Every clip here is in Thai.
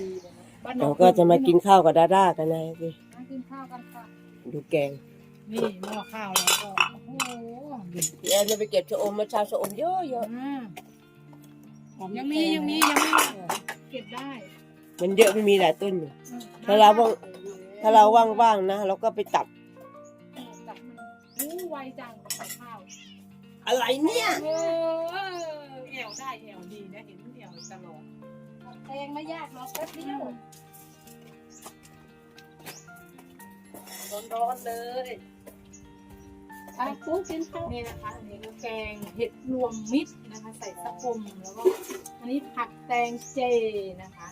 ดีนะคะบ้านนเราอกก็จะมากินข้าวกับดาด้ากันนะพี่มากินข้าวกันค่ะ ดูแกงนี่หม้อข้าวแล้วก็โอ้โหพี่แอนจะไปเก็บชะอมมาชาวชะอมเยอะเยอะอ่ายังมียังมียังไม่เก็บได้มันเยอะไม่มีหลายต้นอยู่อืมถ้าเราว่างถ้าเราว่างๆนะเราก็ไปตัดตัดมันอู้ไวจังกับข้าวอะไรเนี่ยเออแอวได้แอวดีนะเห็นแอวตลอด แพงไม่ยากหรอกแป๊บเดียวร้อนๆเลยอะปุ๊บกินข้าวนี่นะคะอันนี้ก็แกงเห็ดรวมมิตรนะคะ ใส่สะพมแล้วก็อันนี้ผักแตงเจนะคะ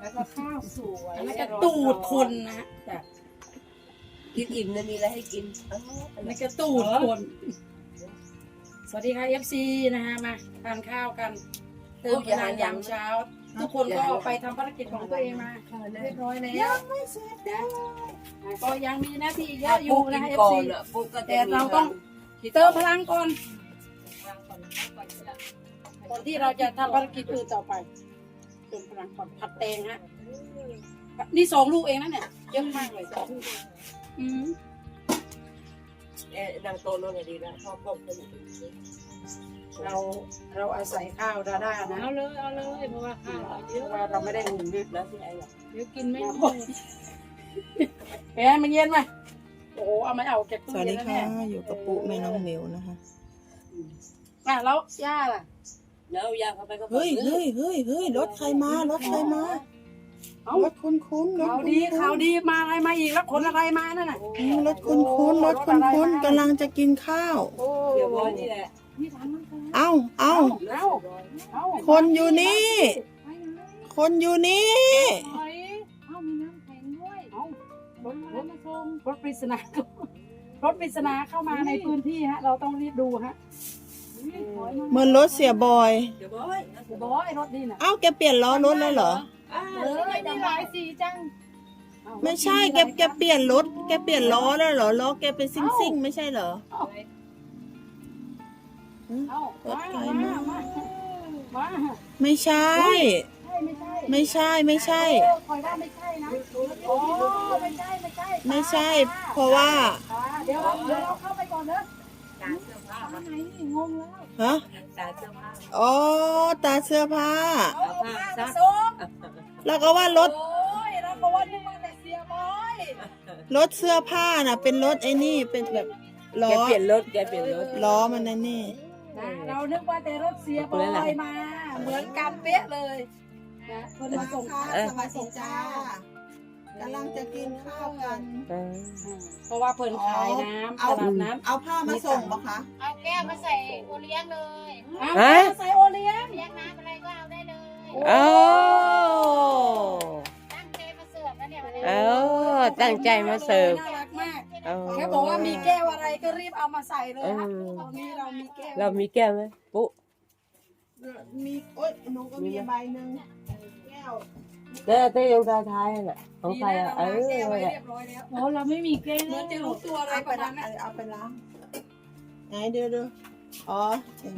แล้วก็ข้าวสวยอันนั้นก็ตูดคนนะจ้ะกินอิ่มนะมีอะไรให้กินอ้าวอันนั้นก็ตูดคน สวัสดีค่ะ FC นะฮะมาทานข้าวกันเติมพลังยามเช้า ทุกคนก็ไปทำภารกิจของตัวเองมาเรียบร้อยแล้วยังไม่เสร็จนะก็ยังมีหน้าที่เยอะอยู่นะกิคะก่อน FC อะปุ๊กก็จะแต่เราต้องเติมพลังก่อนคนที่เราจะทำภารกิจอื่นต่อไปเติมพลังก่อนผัดแตงฮะนี่สองลูกเองนะเนี่ยเยอะมากเลยสองลูกอืมเอ๊ะนางโตโน่นน่ะดีนะชอบต้มขนม เราเราอาศัยข้าวดาด้านะเอาเลยเอาเลยเพราะว่าข้าวเราเยเพอะราะว่าเราไม่ได้หุงนะแล้วที่ไอ้ล่ะเดี๋ยวกินไม่หมดแหมมันเย็นไหมโอ้โหเอาไม่เอาเก็บสตู้วัสเย็ดีนแล้วค่ะ เนี่ยอยู่กับปุ๊แม่น้องเหมียวนะคะ อะแล้วย่าล่ะแล้วยางเข้าไปก็เฮ้ยเฮ้ยเฮ้ยเฮ้ยรถใครมารถใครมาเอ้ารถคุ้นคุ้นๆรถข่าวคุ้นดีข่าวดีมาอะไรมาอีกแล้วคนอะไรมานั่นน่ะอืมรถคุ้นคุ้นๆรถคุ้นคุ้นๆกำลังจะกินข้าว โอ้เดี๋ยววันนี้แหละนี่ทำมันกัน เอ้าเอ้าเอ้าเอ้าคนอยู่นี่ไปไหนคนอยู่นี่ไปเอ้ามีน้ำแข็งด้วยเอ้ารถถมารถมาส่งรถปริศนารถปริศนาเข้ามาในพื้นที่ฮะ เราต้องรีบดูฮะนี่ถอยมาเหมือนรถเสียบอยเดี๋ยวบอยบอยรถนี่น่ะเอ้าแกเปลี่ยนล้อรถแล้วเหรออ่าเออมีหลายสีจังเอ้าไม่ใช่แกแกเปลี่ยนรถแกเปลี่ยนล้อแล้วเหรอล้อแกเป็นซิ่งซิ่งๆไม่ใช่เหรอเอ้า รถมาใครมามามามาไม่ใช่ใช่ไม่ใช่ ไม่ใช่ไม่ใช่เออคอยว่าไม่ใช่นะโอ้ไม่ใช่ไม่ใช่ไม่ใช่ เพราะว่าอ่าเดี๋ยวเราเดี๋ยวเราเข้าไปก่อนเนอะตาเสื้อผ้าทำไมนี่งงแล้วฮะตาเสื้อผ้าอ๋อตาเสื้อผ้า เอาผ้าซักส้มแล้วก็ว่ารถโอ้ยเราก็ว่านึกว่าแต่เสียบอยรถเสื้อผ้าน่ะ เป็นรถไอ้นี่เป็นแบบล้แกอเปลี่ยนรถแกเปลี่ยนรถล้อมันนั่นนี่ นะเรานึกว่าแต่รถเสียบอยมา เหมือนกันเป๊ะเลยนะคนมาส่งเออสวัสดีจ้ากำลังจะกินข้าวกันเออเพราะว่าเพิ่นขายน้ำตเอาลาดน้ำเอาผ้ามาส่งปะคะ เอาแก้วมาใส่โอเลี้ยงเลยอ้าวฮะใส่โอเลี้ยงเลี้ยงน้ำอะไรก็เอาได้เลยโอ้ตั้งใจมาเสิร์ฟแล้วเนี่ยวันนี้เออตั้งใจมาเสิร์ฟ แค่บอกว่ามีแก้วอะไรก็รีบเอามาใส่เลยฮะเออตอนนี้เรามีแก้วเรามีแก้วไหมปุ๊มีโอ๊ยหนูก็มีใบหนึ่งแก้วแล้วเต้ยงตาท้ายน่ะของใครอะเอดีอนะเราล้างแก้วไว้นั่นแหละเรียบร้อยแล้วโอ้เราไม่มีแก้วเหมือนจะรู้ตัวอะไรเอาปไประมาล้าณงนั้นเอาไปล้างไหนเดี๋ยวดูอ๋อ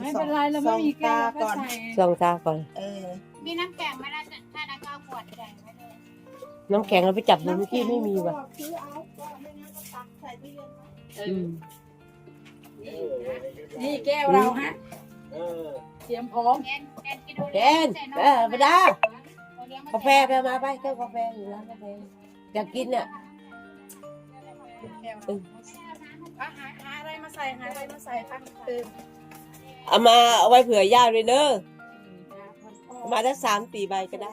ไม่เป็นไรเราไม่มีแก้วส่องตาก็ก่อนใส่ส่องตาก่อนเออมีน้ำแข็งไหมล่ะถ้าน้ำก็เอาขวดแข็งไว้เลยน้ำแข็งเราไปจับดูเมื่อกี้ไม่มีว่ะ ส่ตู้เย็นไว้เออือมนี่แก้วเราฮะเออเตรียมพร้อม แกนแกนกินโอแกเลี้ยงนใส่นเออไปดาโอเลี้ยงมกาแฟไปมาไปแก้วกาแฟอยู่ร้านกาแฟอยากกินอะแก้วเราอะหาหาอะไรมาใส่หาอะไรมาใส่ตั้งเติมเอามาเอาไว้เผื่อย่าด้วยเนอะเอามาได้สามสี่ใบก็ได้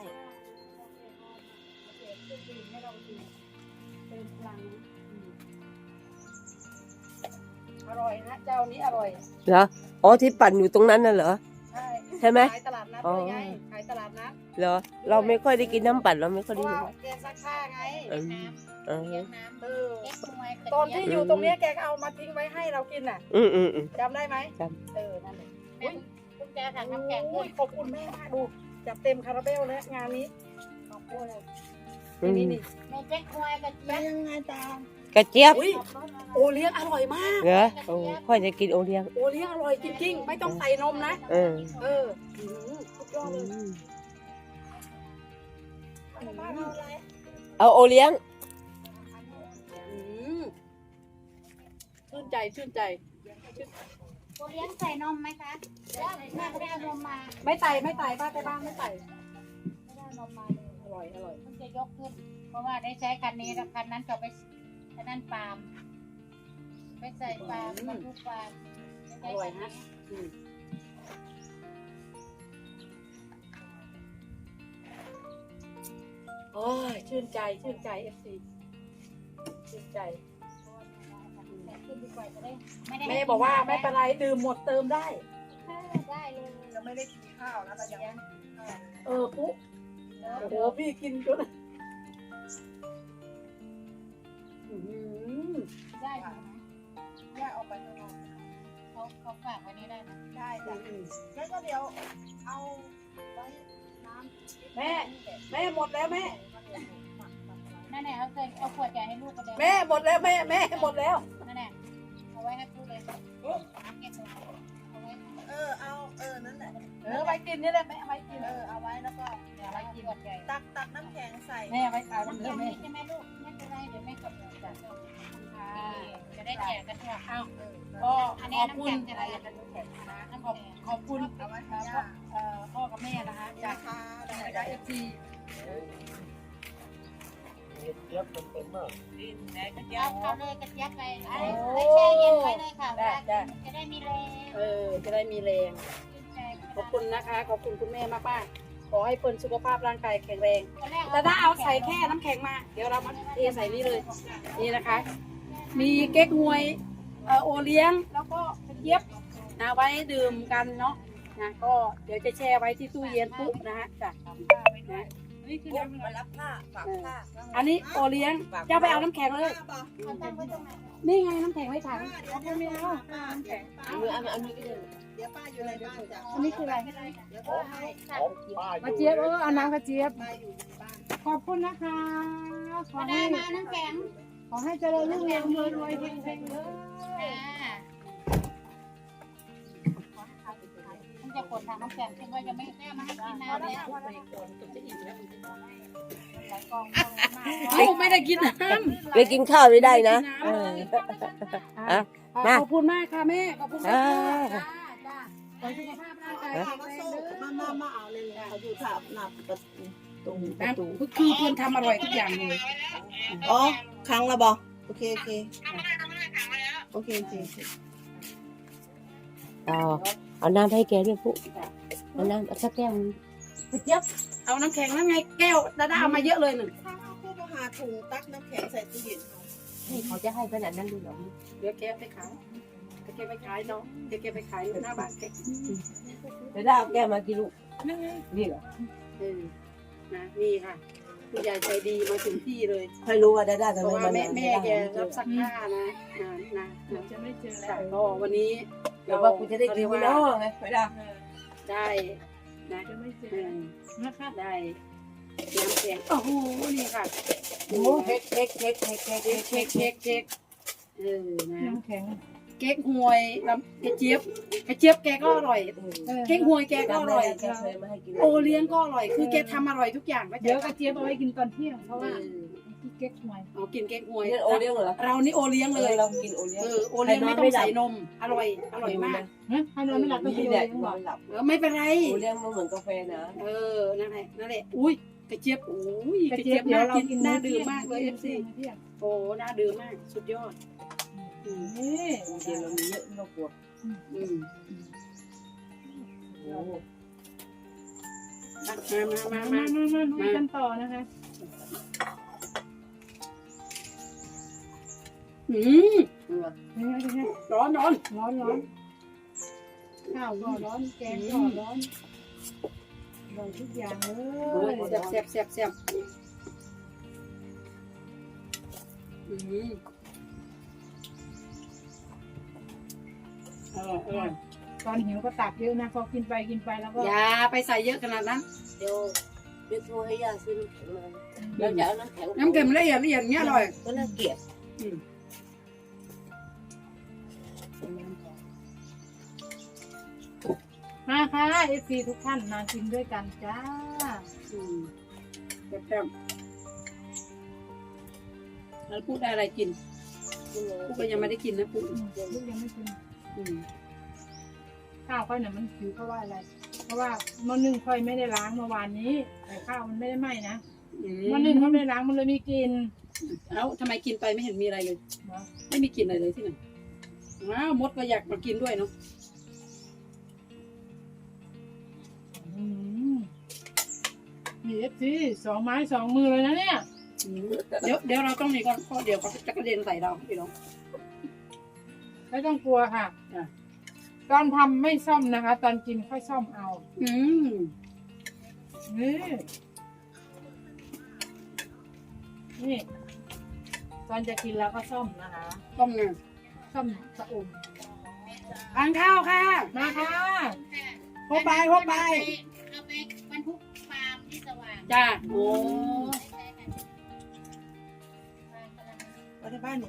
อร่อยนะเจ้านี้อร่อยเหรออ๋อที่ปั่นอยู่ตรงนั้นน่ะเหรอ ใช่ใช่ไหมขายตลาดนัดอ๋อด้วยไงขายตลาดนัดเหรอ เราไม่ค่อยได้กินน้ำปั่นเราไม่ค่อยเพได้ราะกิว่านแกซักผ้าไงอืมเออเลี้ยงน้ำเออเอ็กซ์มวยตอนที่อยู่ตรงเนี้ยแกก็เอามาทิ้งไว้ให้เรากินน่ะอืมอืมอืม จำได้ไหมจ เออนั่นแหละคุณแจถังน้ำแข็งด้โอ้วยยขอบคุณแม่มากดูจัดเต็มคาราเบลแล้วงานนี้ขอบคุณเลยอืมนี่นี่ในเจ๊กมวยกับแล้เจี๊วยบยังไงตา กระเจี๊ยบ อุ้ยโอเลี้ยงอร่อยมาก เหรอโอ้ค่อยจะกินโอเลี้ยงโอเลี้ยงอร่อยจริงๆ ไม่ต้องใส่นมนะ เออเออหือสุดยอดเลยอืมเอาโอเลี้ยง อืมชื่นใจชื่นใจ โอเลี้ยงใส่นมไหมคะแม่ไม่ได้เอานมมาไม่ไต่ไม่ไต่ป้าไปบ้านไม่ไต่ไม่ได้เอานมมาเลยอร่อยอร่อย เพิ่งจะยกขึ้น เพราะว่าได้ใช้คันนี้แล้วคันนั้นจะไป คันนั้นปาล์มไปใส่ปาล์มบรรทุกปาล์มไม่ใช้คันนี้อืมโอ้ยชื่นใจชื่นใจเอฟซีชื่นใจแต่ขึ้นดีกว่าจะได้ไม่ได้แม่บอกว่าไม่เป็นไรดื่มหมดเติมได้ ได้เลยยังไม่ได้กินข้าวนะแต่ยังเออปุ๊โอ้โหพี่กินจนอื้อหือ ได้อยู่นะแยกออกไปข้างนอกเขาเขาฝากไว้นี่ได้นะได้จ้ะแล้วก็เดี๋ยวเอาไว้น้แม่ แม่หมดแล้วแม่ นั่นแหละเขาเคยเอาขวดใหญ่ให้ลูกกันเลยแม่หมดแล้วแม่แม่หมดแล้ว นั่นแหละเอาไว้ให้พูดเลยน้ำเก็บไว้เอาไว้เออเอาเออนั่นแหละเออไว้กินนี่แหละแม่เอาไว้กินเออเอาไว้แล้วก็เดี๋ยวไว้กินขวดใหญ่ตักตักน้ำแข็งใส่แม่ไว้ทาน้ำเพื่เก็อบแม่นี่ใช่ไหมลูก ไม่เป็นไรเดี๋ยวแม่กดเงินจ้ะจะได้แจกกันทั่วอ้าก็อันขอบคุแข็ณงจะอะไรเป็นน้ำแข็งนะขอบขอบคุณเอาไว้เอ่ให้อพ่อย่าเอ่อพ่อกับแม่นะคะจากนะคะจากได้ไดเอฟซีเอาเขาเลยกระเจี๊ยบไปไอ้แช่เย็นไว้เลยค่ะจะได้มีแรง เออ จะได้มีแรง ขอบคุณนะคะ ขอบคุณคุณแม่มากมากๆ อให้เปิ้ลสุขภาพร่างกายแข็งแรงตอนแรกแต่ถ้าเอาใส่แค่น้ำแข็งมา เดี๋ยวเรามาเทใส่นี่เลย นี่นะคะ มีเก๊กฮวยเอ่อโอเลี้ยง แล้วก็กระเจี๊ยบนะไว้ดื่มกันเนาะนะก็เดี๋ยวจะแช่ไว้ที่ตู้เย็นปุ๊บนะฮะจ้ะนะนี่คือมารับผ้าฝากผ้าอันนี้โอเลี้ยงเจะไปเอาน้ำแข็งเลยเอาตั้งไว้ตรงไหนนี่ไงน้ำแข็งไว้ถังเดี๋ยวไม่เอาน้ำแข็งอันนี้อันนี้ก็ได้ เดี๋ยวป้าอยู่ในบ้านจ้ะอันนี้คืออะไร เดี๋ยวป้าให้กระเจี๊ยบเออเอาน้ำกระเจี๊ยบ ป้าอยู่ในบ้านขอบคุณนะคะ ขอมาได้ให้มาน้ำแข็งขอให้เจริญรุ่งเรืองรวยรวยเฮงเฮงเลยอ่ามันจะกดทางน้ำแข็งคิดว่ายังไม่ได้มาให้กินน้ำเลยลูกไม่ได้กินน้ไปกินข้าวไม่ได้นะเออำอะมา ขอบคุณมากค่ะแม่ ขอบคุณมากค่ะ มามามาเอาเลยเขาอยู่ถามหนับประตูตรงประนะตูคือเพื่อนทำอร่อยทุกอย่างเลยอ๋อครั้งละบอโอเคโอเคโอเคโอเคเอาเอาน้ำให้แกด้วยปุ๊เอาน้ำเอาสักแก้วนึงกระเจี๊ยบเอาน้ำแข็งนั่นไงแก้วดาด้าเอามาเยอะเลยหนึ่งถ้าเอาผู้มาหาถุงตักน้ำแข็งใส่ตู้เย็นเขาให้เขาจะให้ขนาดนั้นด้วยเหรอเดี๋ยวแกไปขายเดี๋ยว แกไปขายเนาะเดี๋ยวแกไปขายอยู่หน้าบ้านแกเดี๋ยวได้เอาแก้วมากี่ลูกนี่เหรอเออนะนี่ค่ะคุณยายใจดีมาถึงที่เลยใครรู้ว่าดาด้าเพทำไมราะว่ามันแม่แม่ไม่แกได้รับซักผ้านะนะนะนะจะไม่เจอค่ะก็วันนี้เดี๋ยวว่ากูจะได้กินพี่น้องไงไม่ได้ได้นะจะไม่เจเอออนะคะได้น้ำแข็งโอ้โหนี่ค่ะโอ้เค้กเค้กเค้กเค้กเค้กเค้กเค้กเค้กเค้กเออนะน้ำแข็งเค้กหวยลำกระเจี๊ยบกระเจี๊ยบแกก็อร่อยเค้กหวยแกก็อร่อยแกเคยมาให้กินโอเลี้ยงก็อร่อยคือแกทำอร่อยทุกอย่างก็เดี๋ยวกระเจี๊ยบเอาไว้กินตอนเที่ยงเพราะเอว่าอที่เก๊กหวยเอากินเค้กหวยนี่โอเลี้ยงเหรอเรานี่โอเลี้ยงเลยเรากินโอเลี้ยงเออโอเลี้ยงไม่ต้องใส่นมอร่อยอร่อยมากฮะให้นอนไม่หลับก็นี่คือแหละยังบอกหลับเออไม่เป็นไร โอเลี้ยงมันเหมือนกาแฟนะเออ นั่นแหละ นั่นแหละ อุ้ย กระเจี๊ยบอุ้ยกกระระเจี๊เจี๊ยยบบเดี๋ยวน่าเรากินกินน่าดื่มมากเลยเอฟซีเที่ยงโอ้ น่าดื่มมาก สุดยอดอืม นี่โอเลี้ยงเรามีเยอะเราปวอืมโอ้โหมามามามามามามาดูกันต่อนะคะ อืมร้อนร้อนร้อนร้อนข้าวก็ร้อนแกงก็ร้อนร่อยทุกอย่างเลยยแซ่บแซ่บแซ่บแซ่บอืม อร่อยอร่อยตอนหิวก็ตักเยอะนะพอกินไปกินไปแล้วก็อย่าไปใส่เยอะขนาดนั้น เดี๋ยวเดี๋ยวโทรให้ย่าซื้อน้ำแข็งมาเราจะเอาน้ำแข็งน้ำเค็มละเอียดละเอียดอย่างเงี้ยอร่อยก็น่าเกลียดอืมมาค่ะเอฟซีทุกท่านมากินด้วยกันจ้าอืมแซ่บแล้วพูดได้อะไรกิน พูดก็ยังไม่ได้กินนะพูดอืมลูกยังไม่กิน อืมข้าวค่อยน่ะมันผิวเพราะว่าอะไร เพราะว่ามันนึ่งค่อยไม่ได้ล้างเมื่อวานนี้ แต่ข้าวมันไม่ได้ไหม้นะอืมันนึ่งเขาไม่ได้ล้างมันเลยมีกลิ่นเอ้าทำไมกินไปไม่เห็นมีอะไรเลยเนาะไม่มีกลิ่นอะไรเลยที่ไหนว้าวมดก็อยากมากินด้วยเนาะอืมมีเอฟซีสองไม้สองมือเลยนะเนี่ย อืมเดี๋ยวเดี๋ยวเราต้องมีก่อนเพราะเดี๋ยวเขาจะกระเด็นใส่เราพี่น้อง ไม่ต้องกลัวค่ะจ้ะตอนทำไม่ซ่อมนะคะ ตอนกินค่อยซ่อมเอาอืมนี่นี่ ตอนจะกินแล้วก็ซ่อมนะคะ ต้มเนื้อซ่อมสะอมทานข้าวค่ะมาค่ะพบไปพบไปเอาไปบรรทุกฟาร์มที่สว่างจ้าโอ้ ไปที่บ้านหนู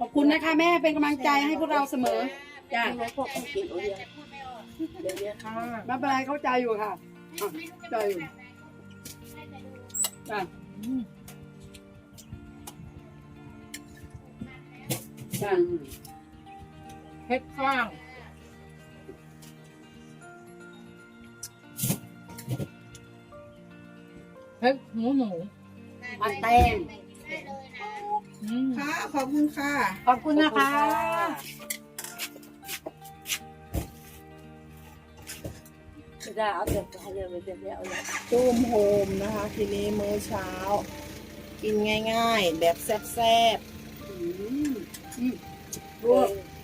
ขอบคุณนะคะแม่เป็นกำลังใจให้พวกเราเสมอจ้ะไม่พวกเขากินโอเลี้ยงพูดไม่ออกเดี๋ยวนี้ค่ะไม่เป็นไรเข้าใจอยู่ค่ะไม่รู้จะพูดแบบไหนให้แต่ดูจ้าอืมจ้าเพชรฟางเพชรหมูหมูมันแตงได้เลยนะ อืมค่ะ ขอบคุณค่ะ ขอบคุณนะคะไม่ได้เอาแต่ให้เรื่องไปเสร็จแล้วเอาเลยตุ้มโฮมนะคะ ทีนี้มื้อเช้า กินง่ายๆ แบบแซ่บอืมอืมดู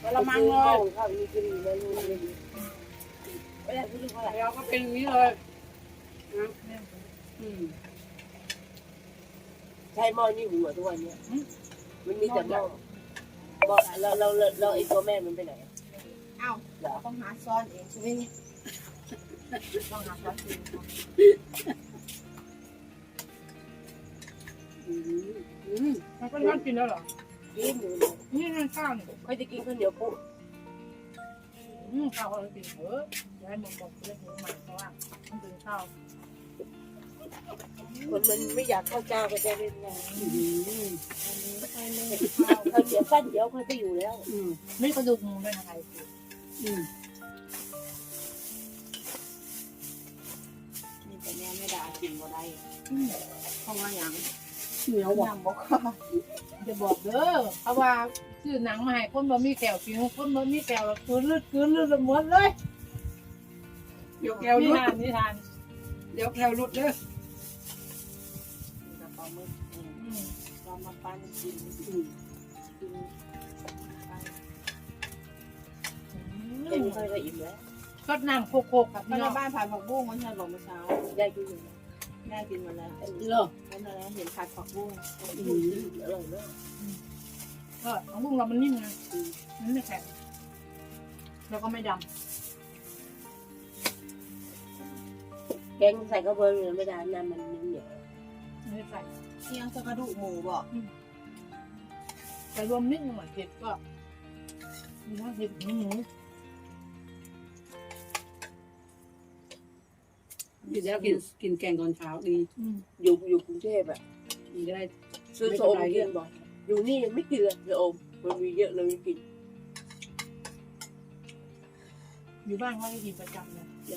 กระมังเลยข้าวอีกทีเลยลูกเลยไม่ได้พูดเท่าไหร่เราก็เป็นอย่างนี้เลยนะอืมใช้หม้อนี่หัวทุกวันเนี้ย มันมีแต่หม้อหม้อเราเราเราเราไอ้ตัวแม่มันไปไหนๆเอ้าเหรอต้องหาซ่อนเองใช่ไหมเนี่ยต้องหาซ่อนเองค่ะอืมอืมมันก็ทอดกินแล้วเหรอ กินอยู่นี่ทานข้าวนี่เขาจะกินข้าวเหนียวปุ๊อืมข้าวเรากินเถอะอย่าให้มันบอกเรื่องของมันเพราะว่ามันเป็นข้าว คนมันไม่อยากเข้าเจ้าก็จะเล่นงานอืมข้าวเหนียวสั้นเดี๋ยวเขาก็อยู่แล้วอืมไม่กระดูกหมูด้วยนะคะอืมนี่แต่แม่ไม่ได้กินบ่ได้อืมเพราะว่าหยังเหนียวหวานยำบ่ค่ะจะบอกเด้อเพราะว่าชื่อหนังมาให้คนบ่มีแก้วกินคนบ่มีแก้วแล้วคืนลืดคืนลืดละหมดเลยเดี๋ยวแก้วนิรุดทานนิทานเดี๋ยวแก้วรุดเด้อ ปั้นกินอืมกินไปแค่นี้ค่อยก็อิ่มแล้วสดน้ำโคโคกับแล้พี่วน้องบ้านผัดผักบุ้งมันใช่บอกเมื่อเช้าได้กินอยู่แม่กินมาแล้วเหรอนั่นแหละเห็นผัดผักบุ้งอืมอร่อยมากก็ของลุงเรามันนิ่มนะมันไม่แข็งแล้วก็ไม่ดแกงใส่ข้าวเบอร์เลยไม่ได้น้ำมันเหนียวำไม่ได้ใส่ เที่ยงจะกระดูกหมูบอกแต่รวมนิดหน่อยเผ็ดก็มีทั้งเผ็ดหมูหมูกินแล้วกินกินแกงตอนเช้าดีอืมอยู่อยู่กรุงเทพอะดีได้ซื้อโซมกินบ่อยอยู่นี่ยังไม่กินเลยโอมมันมีเยอะเลยไม่กินอยู่บ้านเขาจะกินประจำเลยเ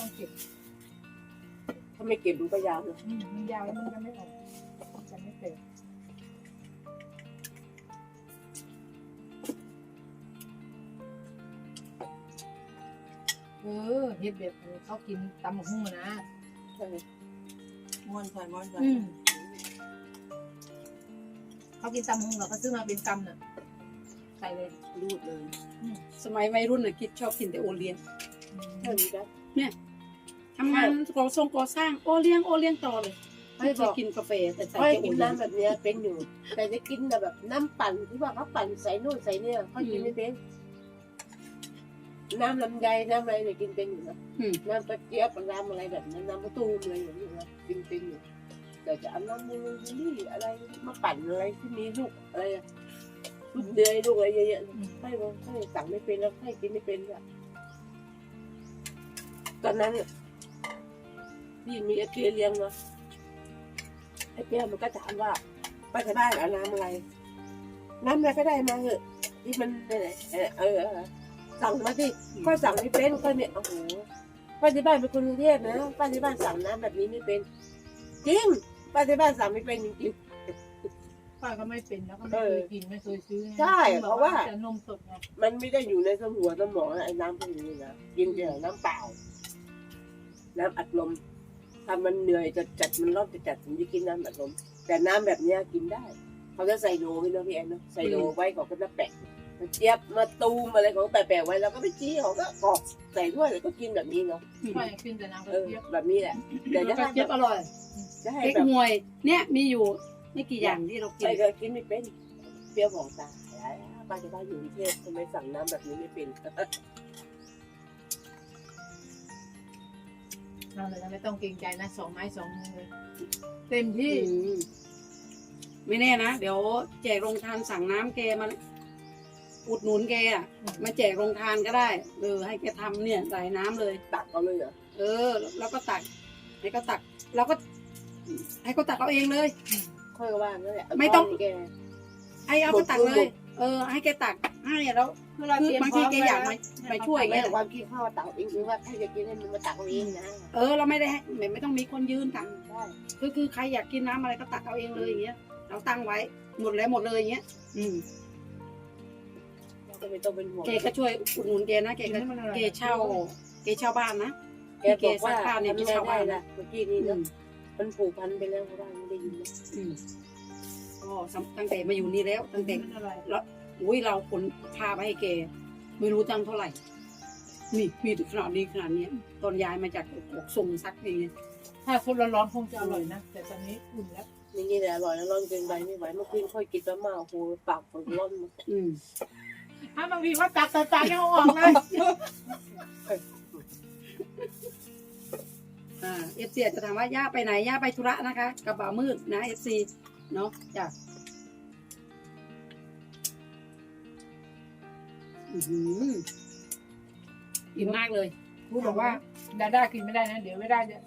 ต้องเก็บถ้าไม่เก็บมันก็ยาวเลยอืมมันยาวแล้วมันจะไม่ออกมันจะไม่เต็มเออเฮ็ดแบบเขากินตำหมกหุ่งนะใช่ไหมม้วนใส่ม้วนใส่อืมเขากินตำหงเราก็ซื้อมาเป็นตำน่ะใส่เลยรูดเลยสมัยวัยรุ่นน่ะคิดชอบกินแต่โอเลี้ยง เท่านี้ นะทำงานก่อทรงก่อสร้างโอเลี้ยงโอเลี้ยงต่อเลยไม่เคยกินกาแฟแต่ใส่ค่อยแต่โอกินเลี้ยงน้ำแบบเนี้ยเป็นอยู่ แต่จะกินแต่แบบน้ำปั่นที่ว่าเขาปั่นใส่นู่นใส่เนี่ยเขากินไม่เป็นน้ำลำไยน้ำอะไรเนี่ยกินเป็นอยู่นะอืมน้ำกระเจี๊ยบน้ำอะไรแบบนั้นน้ำมะตูมอะไรอย่างเงี้ยนะกินเป็นอยู่แต่จะเอาน้ำมูลนี่อะไรมาปั่นอะไรที่มีลูกอะไรอะลูกเดือยลูกอะไรเยอะๆให้มันให้สั่งไม่เป็นแล้วให้กินไม่เป็นอะ ตอนนั้นเนี่ยพี่มีไอ้เพียเลี้ยงเนาะไอ้เพียมันก็ถามว่าไปที่บ้านเอาน้ำอะไร น้ำอะไรก็ได้มาเถอะที่มันอะไรเออเออเออสั่งมาสิก็สั่งไม่เป็นก็เนี่ยโอ้โหป้าที่บ้านเป็นคนกรุงเทพนะป้าที่บ้านสั่งน้ำแบบนี้ไม่เป็น จริงป้าที่บ้านสั่งไม่เป็นจริงป้าก็ไม่เป็นแล้วก็ไม่เคยกินไม่เคยซื้อไงใช่เพราะว่าจะนมสดไงๆมันไม่ได้อยู่ในสมองสมองไอ้น้ำพวกนี้นะกินแต่น้ำเปล่า น้ำอัดลมถ้ามันเหนื่อยจะจัดมันรอบจะจัดถึงจะกินน้ำอัดลม แต่น้ำแบบเนี้ยกินได้ เขาจะใส่โลไว้เนอะพี่แอนเนอะใส่โลไว้เขาก็จะแปะมาเจี๊ยบมาตูมอะไรของแปะๆไว้แล้วก็ไปจี้เขาก็กรอกใส่ถ้วยแล้วก็กินแบบนี้เนาะป้าอยากกินแต่น้ำกระเออเทียมแบบนี้แหละเดี๋ยวจะกระให้เจี๊ยบอร่อยจะให้เก๊กแบบมวยเนี่ยมีอยู่ไม่กี่อย่างที่เรากินใส่ก็กินไม่เป็นเปรี้ยวบอกตาป้าจะบ้านอยู่กรุงเทพทำไมสั่งน้ำแบบนี้ไม่เป็น เราเลยนะไม่ต้องเกรงใจนะสองไม้สองมือเลยเต็มที่อืมไม่แน่นะ เดี๋ยวแจกโรงทานสั่งน้ำแกมาอุดหนุนแกอะมาแจกโรงทานก็ได้เออให้แกทำเนี่ยใส่น้ำเลย ตักเอาเลยเหรอเออ แล้วก็ตักให้ก็ตักแล้วก็ ให้ก็ตักเอาเองเลย ค่อยว่านั่นแหละไม่ต้องแกให้เอาก็ตักเลย เออ ให้แกตักให้แล้วคือเราคืเตอรียมบางพร้ทีอมแกอยากมามาช่วยไม่เงี้ยแต่ความคิดข้าวตักเองหรือว่าใครจะกินให้มันมาตักเอาเองนะเออเราไม่ได้ให้ไม่ไม่ต้องมีคนยืนตักใช่ก็คือใครอยากกินน้ำอะไรก็ตักเอาเองเลยอย่างเงี้ยเราตั้งไว้หมดแล้วหมดเลยอย่างเงี้ยอืมเราก็ไม่ต้องเป็นห่วงแกก็ช่วยอุดหนุนแกนะแกก็แกเช่าแกเช่าบ้านนะ แกบอกว่าแกซักผ้าเนี่ยทำแกไงเช่าได้บ้านล่ะเมื่อกี้นี้อืเนาะมมันผูกพันไปแล้วเพราะว่าไม่ได้ยินนะอืม ก็ตั้งแต่มาอยู่นี่แล้ว ตั้งแต่อะไรอุ้ยเราขนพาไปให้แกไม่รู้ตั้งเท่าไหร่ นี่มีถึงขนาดนี้ขนาดเนี้ยตอนย้ายมาจากกกส่งซักอย่างเงี้ยถ้าคนร้อนๆคงจะอร่อยนะ แต่ตอนนี้อุ่นแล้วนี่นี่แหละอร่อยแล้วร้อนเกินไปไม่ไหวเมื่อคืนค่อยกินแล้วมาโอ้โหปากฝนร้อนหมดอืมถ้าบางทีว่าตักแต่ตักยังเอาออกเลยอ่าเอฟซีจะถามว่าย่าไปไหนย่าไปธุระนะคะกระเป๋ามืดนะเอฟซี เนาะจ้ะอื้อหืออิ่มมากเลย พูดบอกว่าดาด้ากินไม่ได้นะ เดี๋ยวไม่ได้จะ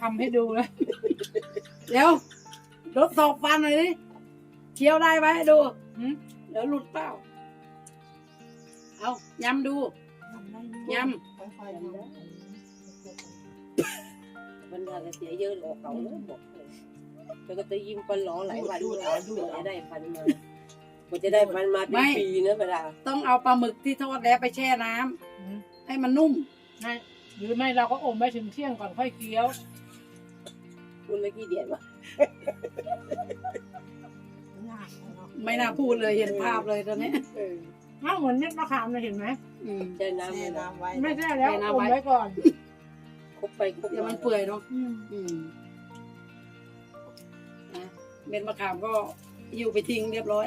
ทำให้ดูเลยเดี๋ยวรถสอบฟันหน่อยดิเคี้ยวได้ไหมดูหืมเดี๋ยวหลุดเปล่า เอายำดูยค่อยๆนะมันน่าจะเสียเยอะหรอกเขาเลยบอก เลยแล้วก็จะยิ้มฟันล้อหลายวันดูแล้วดูจะได้ฟันมากว่าจะได้ฟันมาเป็นปีนะเวลาต้องเอาปลาหมึกที่ทอดแล้วไปแช่น้ำอืมให้มันนุ่มให้หรือไม่เราก็อมไว้ถึงเที่ยงก่อนค่อยเคี้ยวคุณเมื่อกี้เดียดวะไม่น่าพูดเลยเห็นภาพเลยตอนนี้เอออ้าวเหมือนเม็ดมะขามเลยเห็นไหมอืมใจน้ำแช่เลยนะน้ำไว้ไม่ใช่แล้วใส่น้ำอมไว้ไว้ก่อนคบไปคบเดี๋ยวมามันเปื่อยเนาะอืมอืมอะ เม็ดมะขามก็อยู่ไปทิ้งเรียบร้อย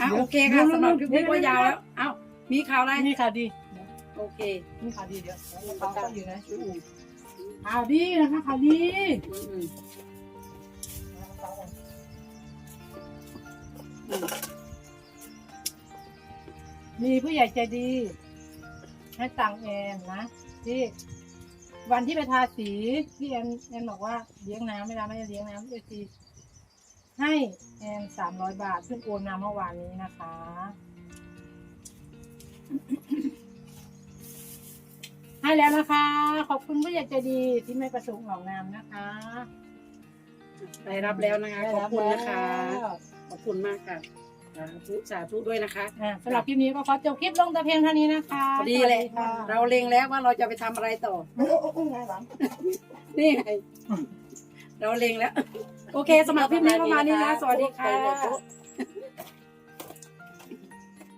อะโอเคค่ะสำหรับคลิปนี้ก็ยาวแล้วเอ้ามีข่าวอะไรนี่ข่าวดีโอเคนี่ข่าวดีเดี๋ยวเราก็อยู่นะอืมข่าวดีนะคะข่าวดีอืมอืมมีผู้ใหญ่ใจดี ให้ตังค์แอนนะที่ วันที่ไปทาสีพี่แอนแอนบอกว่าเลี้ยงน้ำไม่ได้ไม่ได้เลี้ยงน้ำเอซีให้แอนสามร้อยบาทซึ่งโอนมาเมื่อวานนี้นะคะ ให้แล้วนะคะ ขอบคุณผู้ใหญ่ใจดีที่ไม่ประสงค์ออกนามนะคะได้รับแล้วนะคะได้ขอบรับคุณนะคะแล้วขอบคุณมากค่ะ สาธุสาธุด้วยนะคะ อ่าสำหรับคลิปนี้ก็ขอจบคลิปลงแต่เพียงเท่านี้นะคะพอดีเลยสวัสค่ะเราเล็งแล้วว่าเราจะไปทำอะไรต่อนี่ไงเราเล็งแล้ว โอเคสำหรับคลิปนี้ประมาณนี้นะ สวัสดีค่ะ